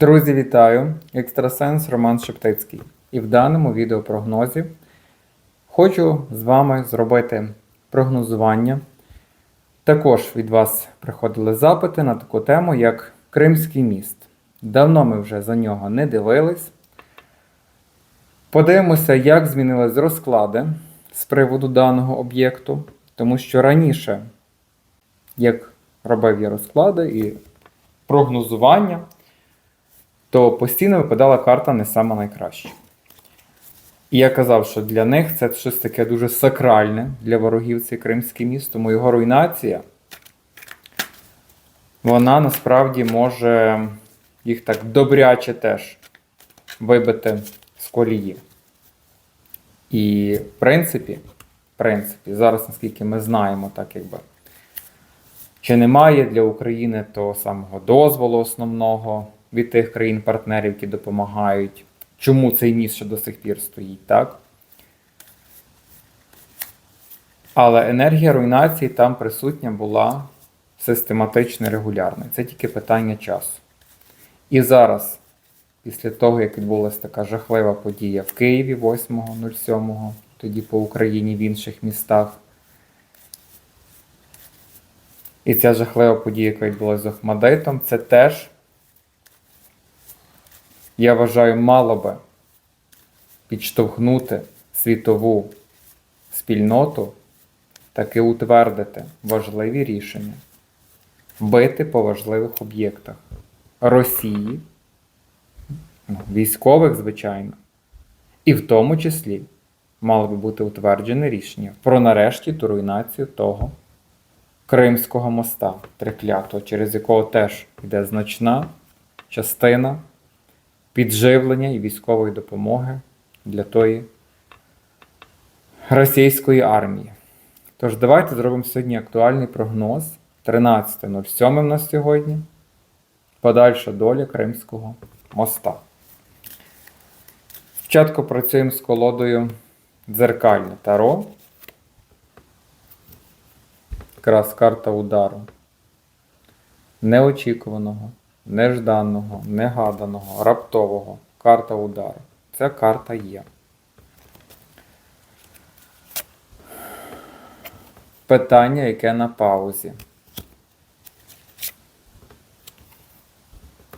Друзі, вітаю! Екстрасенс Роман Шептицький. І в даному відеопрогнозі хочу з вами зробити прогнозування. Також від вас приходили запити на таку тему, як Кримський міст. Давно ми вже за нього не дивились. Подивимося, як змінились розклади з приводу даного об'єкту, тому що раніше, як робив я розклади і прогнозування, то постійно випадала карта не сама найкраща. І я казав, що для них це щось таке дуже сакральне для ворогів цей Кримський міст, тому його руйнація, вона насправді може їх так добряче теж вибити з колії. І в принципі, в принципі, зараз, наскільки ми знаємо, так якби. Чи немає для України того самого дозволу основного від тих країн-партнерів, які допомагають? Чому цей міст ще до сих пір стоїть, так? Але енергія руйнації там присутня була систематично і регулярно. Це тільки питання часу. І зараз, після того, як відбулася така жахлива подія в Києві 8.07, тоді по Україні в інших містах. І ця жахлива подія, яка відбулася з Охмадитом, це теж, я вважаю, мало би підштовхнути світову спільноту таки утвердити важливі рішення, бити по важливих об'єктах Росії, ну, військових, звичайно, і в тому числі мало би бути утверджене рішення про нарешті ту руйнацію того. Кримського моста триклятого, через якого теж йде значна частина підживлення і військової допомоги для тої російської армії. Тож, давайте зробимо сьогодні актуальний прогноз. 13.07 на сьогодні. Подальша доля Кримського моста. Спочатку працюємо з колодою дзеркальне таро. Якраз карта удару. Неочікуваного, нежданого, негаданого, раптового. Карта удару. Ця карта є. Питання, яке на паузі.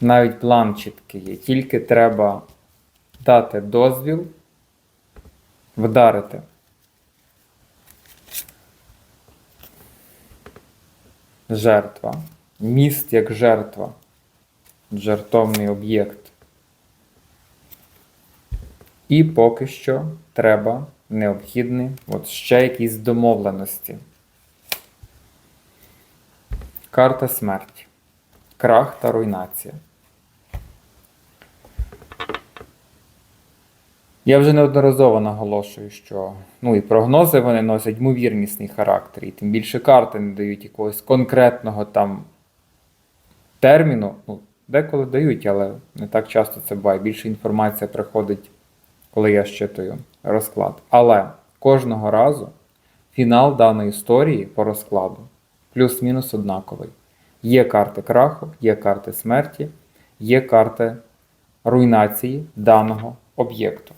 Навіть план чіткий є. Тільки треба дати дозвіл вдарити. жертва. Міст як жертва. Жертовний об'єкт. І поки що треба необхідні от ще якісь домовленості. Карта смерті. Крах та руйнація. Я вже неодноразово наголошую, що ну і прогнози вони носять ймовірнісний характер, і тим більше карти не дають якогось конкретного там терміну. Ну, деколи дають, але не так часто це буває. Більше інформація приходить, коли я щитую розклад. Але кожного разу фінал даної історії по розкладу плюс-мінус однаковий. Є карти краху, є карти смерті, є карти руйнації даного об'єкту.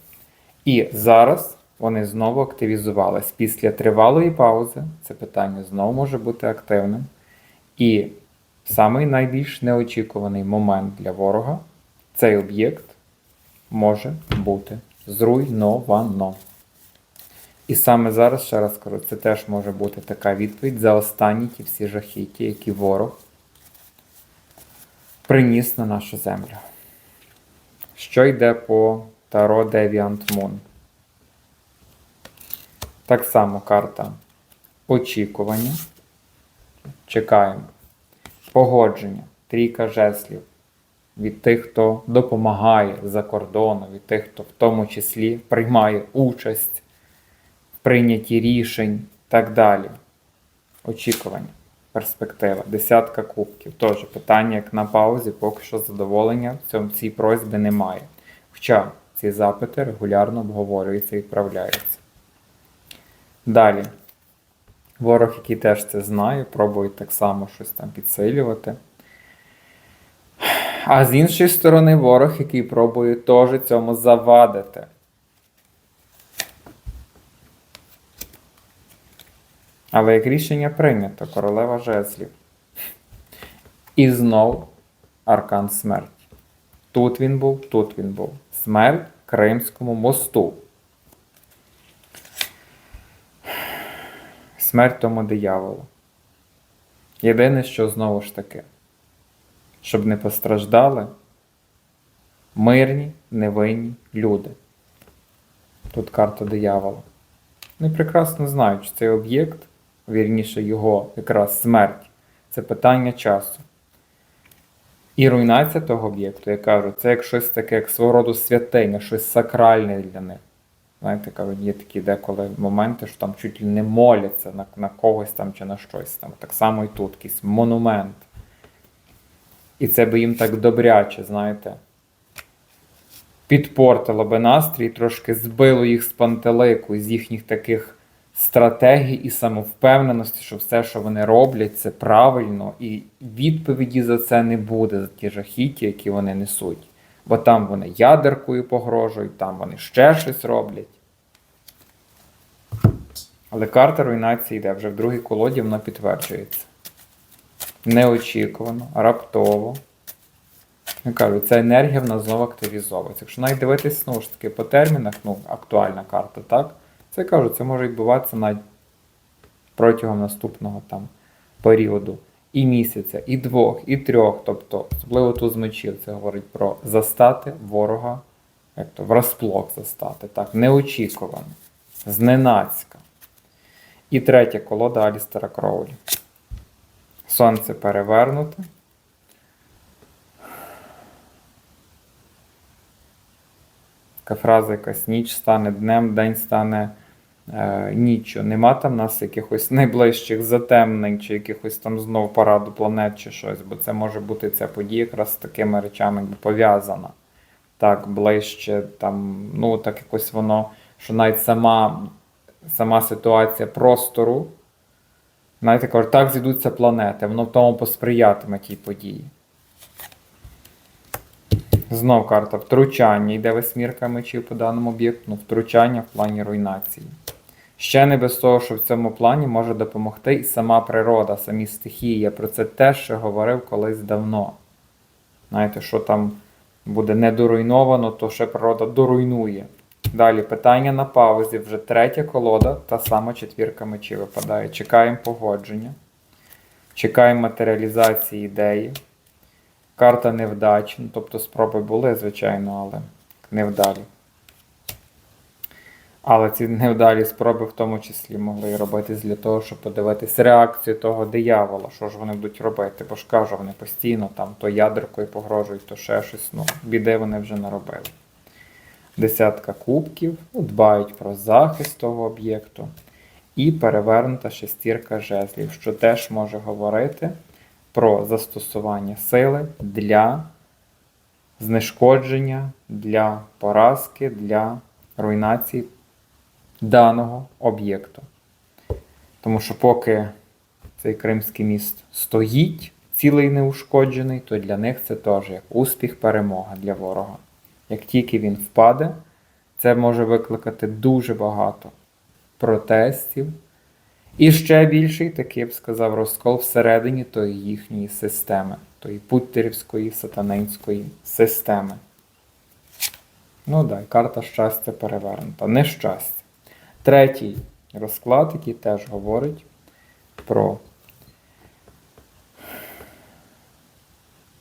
І зараз вони знову активізувались. Після тривалої паузи це питання знову може бути активним. І самий найбільш неочікуваний момент для ворога цей об'єкт може бути зруйновано. І саме зараз, ще раз кажу, це теж може бути така відповідь за останні ті всі жахіті, які ворог приніс на нашу землю. Що йде по Таро Deviant Moon. Так само карта очікування. Чекаємо. Погодження. Трійка жеслів. Від тих, хто допомагає за кордоном, від тих, хто в тому числі приймає участь в прийнятті рішень так далі. Очікування. Перспектива. Десятка кубків. Теж питання, як на паузі, поки що задоволення в цьому цій просьбі немає. Хоча ці запити регулярно обговорюються і відправляються. Далі. Ворог, який теж це знає, пробує так само щось там підсилювати. А з іншої сторони, ворог, який пробує теж цьому завадити. Але як рішення прийнято, королева жезлів. І знов аркан смерті. Тут він був, тут він був. Смерть Кримському мосту. Смерть тому дияволу. Єдине, що знову ж таки, щоб не постраждали мирні, невинні люди. Тут карта диявола. Вони прекрасно знають, що цей об'єкт, вірніше його якраз смерть, це питання часу. І руйнація того об'єкту, я кажу, це як щось таке, як свого роду святиня, щось сакральне для них. Знаєте, кажуть, є такі деколи моменти, що там чуть не моляться на, на когось там чи на щось там. Так само і тут, якийсь монумент. І це би їм так добряче, знаєте. Підпортило би настрій, трошки збило їх з пантелику, з їхніх таких стратегій і самовпевненості, що все, що вони роблять, це правильно, і відповіді за це не буде, за ті жахіття, які вони несуть. Бо там вони ядеркою погрожують, там вони ще щось роблять. Але карта руйнації йде вже в другій колоді, вона підтверджується. Неочікувано, раптово. Я кажу, ця енергія в нас знову активізовується. Якщо навіть дивитись знову ж таки по термінах, ну, актуальна карта, так? Це я кажу, це може відбуватися навіть протягом наступного там періоду. І місяця, і двох, і трьох. Тобто, особливо тут з мечів, це говорить про застати ворога, як то врасплох застати, так, неочікувано, зненацька. І третя колода Алістера Кроулі. Сонце перевернуте. Така фраза якась ніч стане днем, день стане ніччю. Нема там в нас якихось найближчих затемнень, чи якихось там знов параду планет, чи щось, бо це може бути ця подія якраз з такими речами якби пов'язана. Так, ближче, там, ну так якось воно, що навіть сама, сама ситуація простору. Знаєте, кажуть, так зійдуться планети, воно в тому посприятиме тій події. Знов карта втручання. Йде восьмірка мечів по даному об'єкту, ну, втручання в плані руйнації. Ще не без того, що в цьому плані може допомогти і сама природа, самі стихії. Я про це теж ще говорив колись давно. Знаєте, що там буде недоруйновано, то ще природа доруйнує. Далі питання на паузі. Вже третя колода, та сама четвірка мечів випадає. Чекаємо погодження. Чекаємо матеріалізації ідеї. Карта невдачі. Ну, тобто спроби були, звичайно, але невдалі. Але ці невдалі спроби в тому числі могли робитись для того, щоб подивитись реакцію того диявола, що ж вони будуть робити. Бо ж кажу, вони постійно там то ядеркою погрожують, то ще щось. Ну, біди вони вже наробили. Десятка кубків, ну, дбають про захист того об'єкту. І перевернута шестірка жезлів, що теж може говорити про застосування сили для знешкодження, для поразки, для руйнації даного об'єкту. Тому що поки цей Кримський міст стоїть, цілий неушкоджений, то для них це теж як успіх, перемога для ворога. Як тільки він впаде, це може викликати дуже багато протестів. І ще більший, такий я б сказав, розкол всередині тої їхньої системи, тої путтерівської сатанинської системи. Ну да, карта щастя перевернута. Нещастя. Третій розклад, який теж говорить про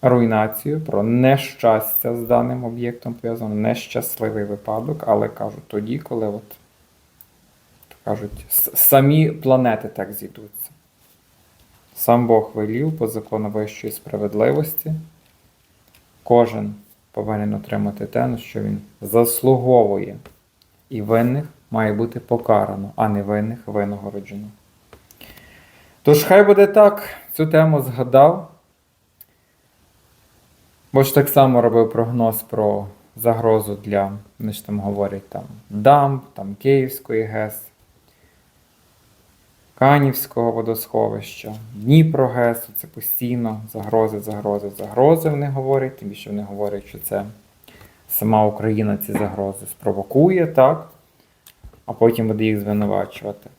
руйнацію, про нещастя з даним об'єктом пов'язано, нещасливий випадок, але кажу тоді, коли от кажуть, самі планети так зійдуться. Сам Бог велів по закону вищої справедливості. Кожен повинен отримати те, на що він заслуговує. І винних має бути покарано, а не винних винагороджено. Тож хай буде так, цю тему згадав. Бо ж так само робив прогноз про загрозу для, вони ж там говорять, там, дамб, там Київської ГЕС. Канівського водосховища, Дніпрогесу, це постійно загрози, загрози, загрози вони говорять, тим більше вони говорять, що це сама Україна ці загрози спровокує, так? А потім буде їх звинувачувати.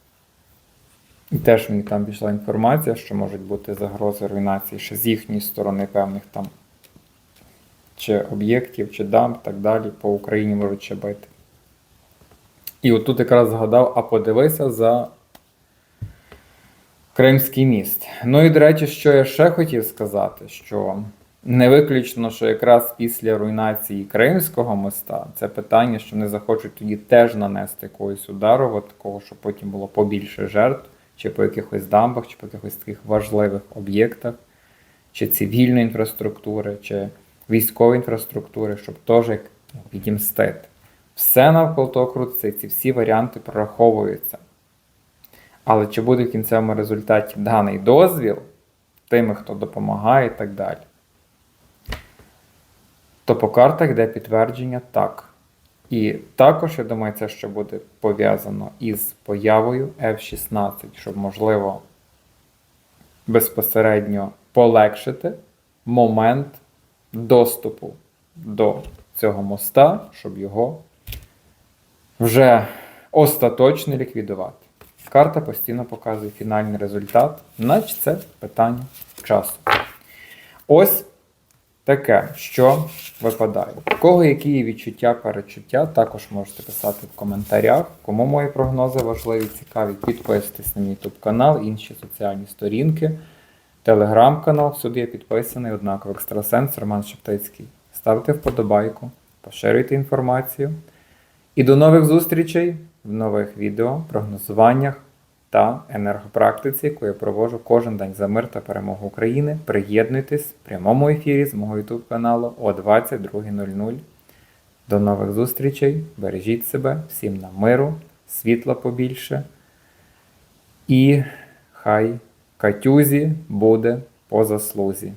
І теж мені там пішла інформація, що можуть бути загрози руйнації ще з їхньої сторони певних там чи об'єктів, чи дамб, так далі, по Україні можуть ще бити. І отут якраз згадав, а подивися за Кримський міст. Ну і до речі, що я ще хотів сказати, що не виключно, що якраз після руйнації Кримського моста це питання, що вони захочуть тоді теж нанести якогось удару, от такого, щоб потім було побільше жертв, чи по якихось дамбах, чи по якихось таких важливих об'єктах, чи цивільної інфраструктури, чи військової інфраструктури, щоб теж ну, відімстити. Все навколо того крутиться, ці всі варіанти прораховуються. Але чи буде в кінцевому результаті даний дозвіл тими, хто допомагає і так далі? То по картах йде підтвердження так. І також, я думаю, це ще буде пов'язано із появою F-16, щоб, можливо, безпосередньо полегшити момент доступу до цього моста, щоб його вже остаточно ліквідувати. Карта постійно показує фінальний результат, наче це питання часу. Ось таке, що випадає. У кого які відчуття, перечуття, також можете писати в коментарях. Кому мої прогнози важливі, цікаві, підписуйтесь на мій YouTube канал, інші соціальні сторінки, телеграм-канал. Сюди я підписаний, однаково екстрасенс Роман Шептицький. Ставте вподобайку, поширюйте інформацію. І до нових зустрічей в нових відео, прогнозуваннях та енергопрактиці, яку я проводжу кожен день за мир та перемогу України. Приєднуйтесь в прямому ефірі з мого YouTube каналу о 22.00. До нових зустрічей. Бережіть себе, всім на миру, світла побільше. І хай Катюзі буде по заслузі.